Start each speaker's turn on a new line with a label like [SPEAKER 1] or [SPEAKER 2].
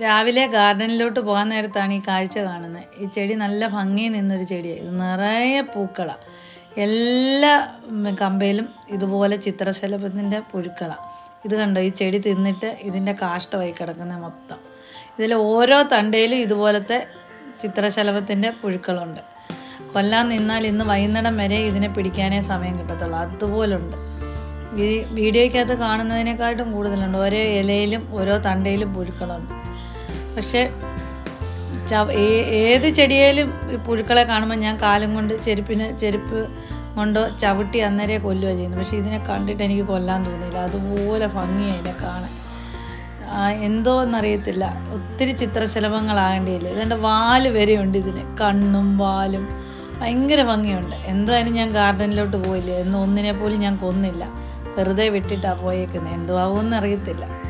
[SPEAKER 1] രാവിലെ ഗാർഡനിലോട്ട് പോകാൻ നേരത്താണ് ഈ കാഴ്ച കാണുന്നത്. ഈ ചെടി നല്ല ഭംഗി നിന്നൊരു ചെടിയാണ് ഇത് നിറയെ പൂക്കളാണ് എല്ലാ കമ്പയിലും ഇതുപോലെ ചിത്രശലഭത്തിന്റെ പുഴുക്കളാണ് ഇത് കണ്ടോ? ഈ ചെടി തിന്നിട്ട് ഇതിന്റെ കാഷ്ടമായി കിടക്കുന്നത് മൊത്തം. ഇതിൽ ഓരോ തണ്ടയിലും ഇതുപോലത്തെ ചിത്രശലഭത്തിന്റെ പുഴുക്കളുണ്ട്. കൊല്ലാൻ നിന്നാൽ ഇന്ന് വൈകുന്നേരം വരെ ഇതിനെ പിടിക്കാനേ സമയം കിട്ടത്തുള്ളൂ. അതുപോലുണ്ട്. ഈ വീഡിയോയ്ക്കകത്ത് കാണുന്നതിനേക്കാട്ടും കൂടുതലുണ്ട്. ഓരോ ഇലയിലും ഓരോ തണ്ടയിലും പുഴുക്കളുണ്ട്. പക്ഷേ ഏത് ചെടിയേലും പുഴുക്കളെ കാണുമ്പോൾ ഞാൻ കാലം കൊണ്ട് ചെരുപ്പിന് ചെരുപ്പ് കൊണ്ടോ ചവിട്ടി അന്നേരെ കൊല്ലുക ചെയ്യുന്നത്. പക്ഷേ ഇതിനെ കണ്ടിട്ട് എനിക്ക് കൊല്ലാൻ തോന്നിയില്ല. അതുപോലെ ഭംഗിയാണ് ഇതിനെ കാണാൻ. എന്തോ എന്നറിയത്തില്ല ഒത്തിരി ചിത്രശലഭങ്ങളാകേണ്ടിയില്ല? ഇതിന്റെ വാൽ വരെയുണ്ട് ഇതിന്. കണ്ണും വാലും. ഭയങ്കര ഭംഗിയുണ്ട്. എന്തായാലും ഞാൻ ഗാർഡനിലോട്ട് പോയില്ല? എന്ന് ഒന്നിനെ പോലും ഞാൻ കൊന്നില്ല. വെറുതെ വിട്ടിട്ടാണ് പോയേക്കുന്നത് എന്തോ ആവുമെന്ന് അറിയത്തില്ല